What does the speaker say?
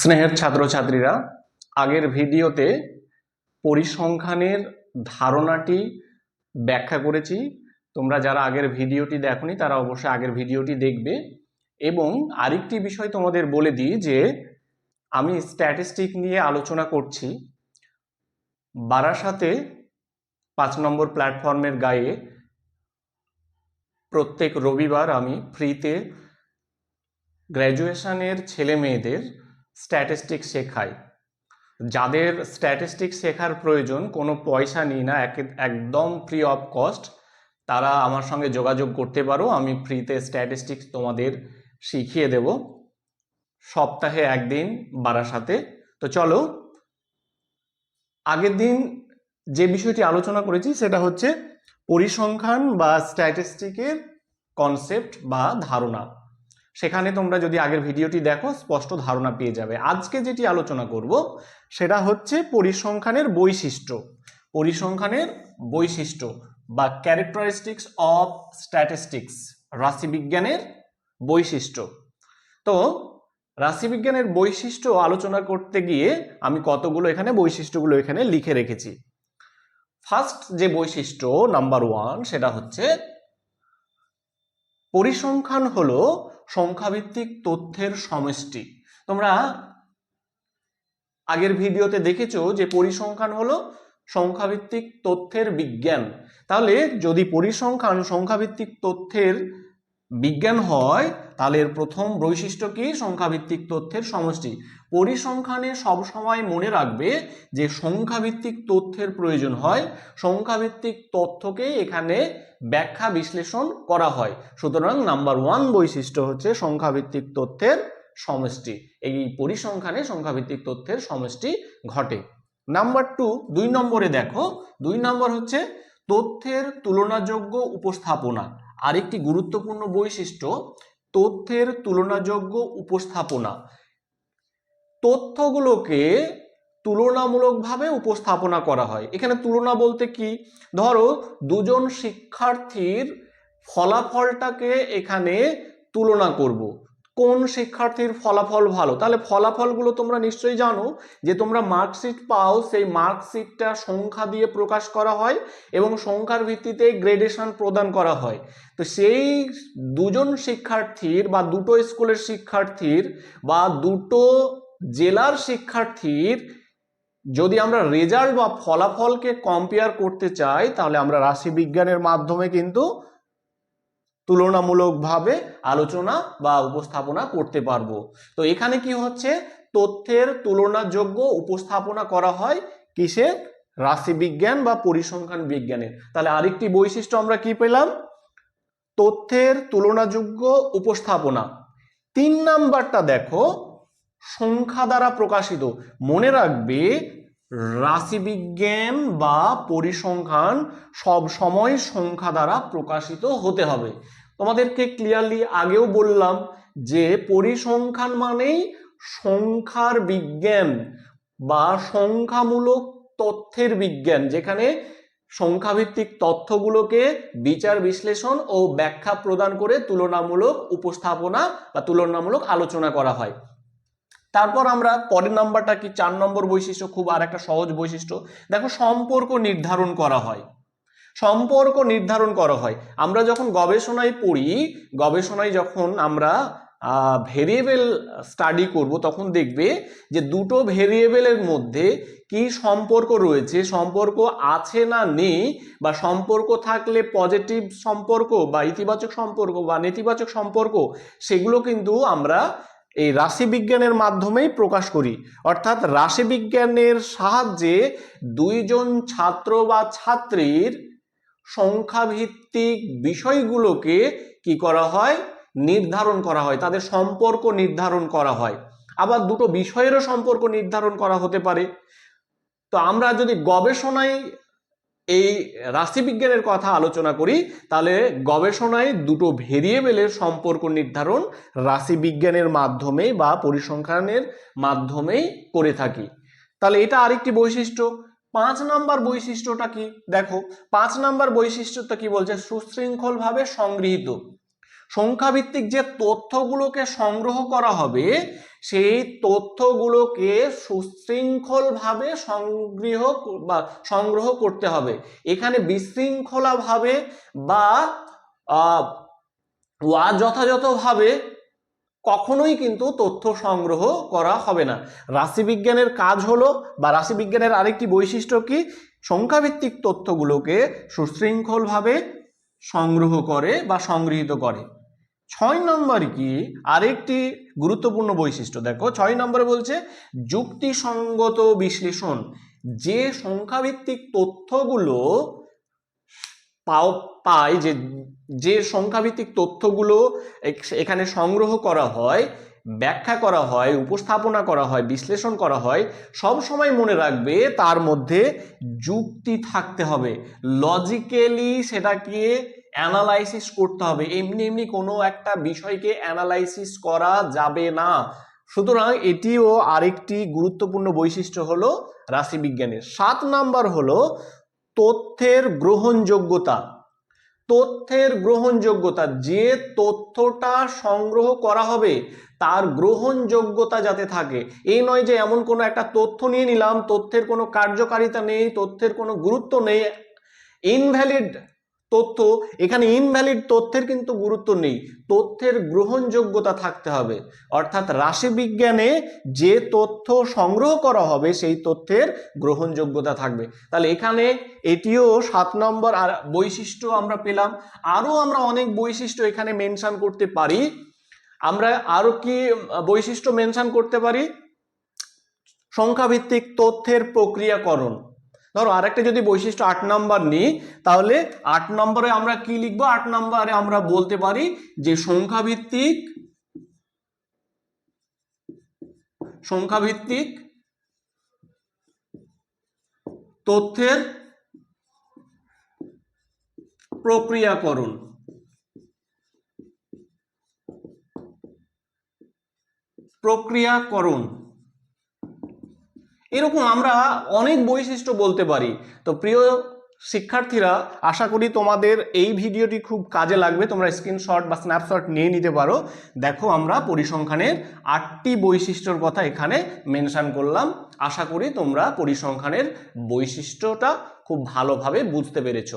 স্নেহের ছাত্রছাত্রীরা, আগের ভিডিওতে পরিসংখ্যানের ধারণাটি ব্যাখ্যা করেছি। তোমরা যারা আগের ভিডিওটি দেখোনি, তারা অবশ্যই আগের ভিডিওটি দেখবে। এবং আরেকটি বিষয় তোমাদের বলে দিই যে, আমি স্ট্যাটিস্টিক নিয়ে আলোচনা করছি। বারাসাতে পাঁচ নম্বর প্ল্যাটফর্মের গায়ে প্রত্যেক রবিবার আমি ফ্রিতে গ্র্যাজুয়েশনের ছেলে মেয়েদের স্ট্যাটিস্টিক শেখাই যাদের স্ট্যাটিস্টিক শেখার প্রয়োজন, কোনো পয়সা নিই না, এক- একদম ফ্রি অফ কস্ট তারা আমার সঙ্গে যোগাযোগ করতে পারো, আমি ফ্রিতে স্ট্যাটিস্টিক্স তোমাদের শিখিয়ে দেব। সপ্তাহে একদিন বারাসাতে তো চলো, আগের দিন যে বিষয়টি আলোচনা করেছি, সেটা হচ্ছে পরিসংখ্যান বা স্ট্যাটিস্টিকের কনসেপ্ট বা ধারণা। সেখানে তোমরা যদি আগের ভিডিওটি দেখো, স্পষ্ট ধারণা পেয়ে যাবে। আজকে যেটি আলোচনা করব, সেটা হচ্ছে পরিসংখ্যানের বৈশিষ্ট্য। পরিসংখ্যানের বৈশিষ্ট্য বা ক্যারেক্টারিস্টিক্স অফ স্ট্যাটিস্টিক্স রাশিবিজ্ঞানের বৈশিষ্ট্য। তো, রাশিবিজ্ঞানের বৈশিষ্ট্য আলোচনা করতে গিয়ে আমি কতগুলো এখানে বৈশিষ্ট্যগুলো এখানে লিখে রেখেছি। ফার্স্ট যে বৈশিষ্ট্য নাম্বার ওয়ান সেটা হচ্ছে পরিসংখ্যান হলো সংখ্যাভিত্তিক তথ্যের সমষ্টি। তোমরা আগের ভিডিওতে দেখেছ যে পরিসংখ্যান হলো সংখ্যাভিত্তিক তথ্যের বিজ্ঞান। তাহলে যদি পরিসংখ্যান সংখ্যাভিত্তিক তথ্যের বিজ্ঞান হয়, তাহলে এর প্রথম বৈশিষ্ট্য কি? সংখ্যাভিত্তিক তথ্যের সমষ্টি। পরিসংখ্যানে সবসময় মনে রাখবে যে সংখ্যাভিত্তিক তথ্যের প্রয়োজন হয়। সংখ্যাভিত্তিক তথ্যকে এখানে ব্যাখ্যা বিশ্লেষণ করা হয়। সুতরাং নাম্বার ওয়ান বৈশিষ্ট্য হচ্ছে সংখ্যাভিত্তিক তথ্যের সমষ্টি। এই পরিসংখ্যানে সংখ্যাভিত্তিক তথ্যের সমষ্টি ঘটে। নাম্বার টু, দুই নম্বরে দেখো। দুই নম্বর হচ্ছে তথ্যের তুলনাযোগ্য উপস্থাপনা। আরেকটি গুরুত্বপূর্ণ বৈশিষ্ট্য, তথ্যের তুলনাযোগ্য উপস্থাপনা। তথ্যগুলোকে তুলনামূলকভাবে উপস্থাপনা করা হয়। এখানে তুলনা বলতে কি? ধরো, দুজন শিক্ষার্থীর ফলাফলটাকে এখানে তুলনা করব। কোন শিক্ষার্থীর ফলাফল ভালো? তাহলে ফলাফলগুলো তোমরা নিশ্চয়ই জানো যে তোমরা মার্কশিট পাও, সেই মার্কশিটটা সংখ্যা দিয়ে প্রকাশ করা হয় এবং সংখ্যার ভিত্তিতে গ্রেডেশন প্রদান করা হয়। তো সেই দুজন শিক্ষার্থীর বা দুটো স্কুলের শিক্ষার্থীর বা দুটো জেলার শিক্ষার্থীর যদি আমরা রেজাল্ট বা ফলাফলকে কম্পেয়ার করতে চাই, তাহলে আমরা রাশিবিজ্ঞানের মাধ্যমে কিন্তু তুলনামূলকভাবে আলোচনা বা উপস্থাপনা করতে পারব। তো এখানে কি হচ্ছে? তথ্যের তুলনাযোগ্য উপস্থাপনা করা হয় কিসের? রাশিবিজ্ঞান বা পরিসংখ্যান বিজ্ঞানের। তাহলে আরেকটি বৈশিষ্ট্য আমরা কি পেলাম? তথ্যের তুলনাযোগ্য উপস্থাপনা। তিন নাম্বারটা দেখো, সংখ্যা দ্বারা প্রকাশিত। মনে রাখবে, রাশিবিজ্ঞান বা পরিসংখ্যান সব সময় সংখ্যা দ্বারা প্রকাশিত হতে হবে। তোমাদেরকে ক্লিয়ারলি আগেও বললাম যে পরিসংখ্যান মানেই সংখ্যার বিজ্ঞান বা সংখ্যামূলক তথ্যের বিজ্ঞান, যেখানে সংখ্যাভিত্তিক তথ্যগুলোকে বিচার, বিশ্লেষণ ও ব্যাখ্যা প্রদান করে তুলনামূলক উপস্থাপনা বা তুলনামূলক আলোচনা করা হয়। তারপর আমরা পরের নাম্বারটা কি? চার নম্বর বৈশিষ্ট্য, খুব আর একটা সহজ বৈশিষ্ট্য। দেখো, সম্পর্ক নির্ধারণ করা হয়। সম্পর্ক নির্ধারণ করা হয়। আমরা যখন গবেষণায় পড়ি, গবেষণায় যখন আমরা ভেরিয়েবল স্টাডি করব, তখন দেখবে যে দুটো ভেরিয়েবলের মধ্যে কি সম্পর্ক রয়েছে, সম্পর্ক আছে না নেই বা সম্পর্ক থাকলে পজিটিভ সম্পর্ক বা ইতিবাচক সম্পর্ক বা নেতিবাচক সম্পর্ক, সেগুলো কিন্তু আমরা এই রাশিবিজ্ঞানের মাধ্যমেই প্রকাশ করি। অর্থাৎ রাশিবিজ্ঞানের সাহায্যে দুইজন ছাত্র বা ছাত্রীর সংখ্যাভিত্তিক বিষয়গুলোকে কি করা হয়? নির্ধারণ করা হয়, তাদের সম্পর্ক নির্ধারণ করা হয়। আবার দুটো বিষয়েরও সম্পর্ক নির্ধারণ করা হতে পারে। তো আমরা যদি গবেষণায় এই রাশিবিজ্ঞানের কথা আলোচনা করি, তাহলে গবেষণায় দুটো ভেরিয়েবলের সম্পর্ক নির্ধারণ রাশিবিজ্ঞানের মাধ্যমে বা পরিসংখ্যানের মাধ্যমেই করে থাকি। তাহলে এটা আরেকটি বৈশিষ্ট্য। পাঁচ নাম্বার বৈশিষ্ট্যটা কি? দেখো, পাঁচ নাম্বার বৈশিষ্ট্যটা কি বলছে? সুশৃঙ্খলভাবে সংগৃহীত। সংখ্যাভিত্তিক যে তথ্যগুলোকে সংগ্রহ করা হবে, সেই তথ্যগুলোকে সুশৃঙ্খলভাবে সংগ্রহ বা সংগ্রহ করতে হবে। এখানে বিশৃঙ্খলাভাবে বা যথাযথভাবে কখনোই কিন্তু তথ্য সংগ্রহ করা হবে না। রাশিবিজ্ঞানের কাজ হলো বা রাশিবিজ্ঞানের আরেকটি বৈশিষ্ট্য কি? সংখ্যাভিত্তিক তথ্যগুলোকে সুশৃঙ্খলভাবে সংগ্রহ করে বা সংগৃহীত করে। ছয় নম্বর কি? আরেকটি গুরুত্বপূর্ণ বৈশিষ্ট্য। দেখো, ছয় নম্বরে বলছে, যুক্তিসঙ্গত বিশ্লেষণ। যে সংখ্যাভিত্তিক তথ্যগুলো পাও পায় যে যে সংখ্যাভিত্তিক তথ্যগুলো এখ- এখানে সংগ্রহ করা হয়, ব্যাখ্যা করা হয়, উপস্থাপনা করা হয়, বিশ্লেষণ করা হয়, সব সময় মনে রাখবে তার মধ্যে যুক্তি থাকতে হবে। লজিক্যালি সেটাকে অ্যানালাইসিস করতে হবে। এমনি এমনি কোনো একটা বিষয়কে অ্যানালাইসিস করা যাবে না। সুতরাং এটিও আরেকটি গুরুত্বপূর্ণ বৈশিষ্ট্য হলো রাশিবিজ্ঞানের। সাত নাম্বার হলো তথ্যের গ্রহণযোগ্যতা। তথ্যের গ্রহণযোগ্যতা, যে তথ্যটা সংগ্রহ করা হবে, তার গ্রহণযোগ্যতা যাতে থাকে। এই নয় যে এমন কোনো একটা তথ্য নিয়ে নিলাম, তথ্যের কোনো কার্যকারিতা নেই, তথ্যের কোনো গুরুত্ব নেই ইনভ্যালিড তথ্য, এখানে ইনভ্যালিড তথ্যের কিন্তু গুরুত্ব নেই। তথ্যের গ্রহণযোগ্যতা থাকতে হবে। অর্থাৎ রাশিবিজ্ঞানে যে তথ্য সংগ্রহ করা হবে, সেই তথ্যের গ্রহণযোগ্যতা থাকবে। তাহলে এখানে এটিও সাত নম্বর আর বৈশিষ্ট্য আমরা পেলাম। আরও আমরা অনেক বৈশিষ্ট্য এখানে মেনশন করতে পারি। আমরা আরও কি বৈশিষ্ট্য মেনশন করতে পারি? সংখ্যাভিত্তিক তথ্যের প্রক্রিয়াকরণ। ধরো আরেকটা যদি বৈশিষ্ট্য আট নাম্বার নিই, তাহলে আট নম্বরে আমরা কি লিখব? আট নম্বরে আমরা বলতে পারি যে সংখ্যাভিত্তিক সংখ্যাভিত্তিক তথ্যের প্রক্রিয়াকরণ। প্রক্রিয়াকরণ। এরকম আমরা অনেক বৈশিষ্ট্য বলতে পারি। তো প্রিয় শিক্ষার্থীরা, আশা করি তোমাদের এই ভিডিওটি খুব কাজে লাগবে। তোমরা স্ক্রিনশট বা স্ন্যাপশট নিয়ে নিতে পারো। দেখো আমরা পরিসংখ্যানের আটটি বৈশিষ্ট্যর কথা এখানে মেনশান করলাম। আশা করি তোমরা পরিসংখ্যানের বৈশিষ্ট্যটা খুব ভালোভাবে বুঝতে পেরেছ।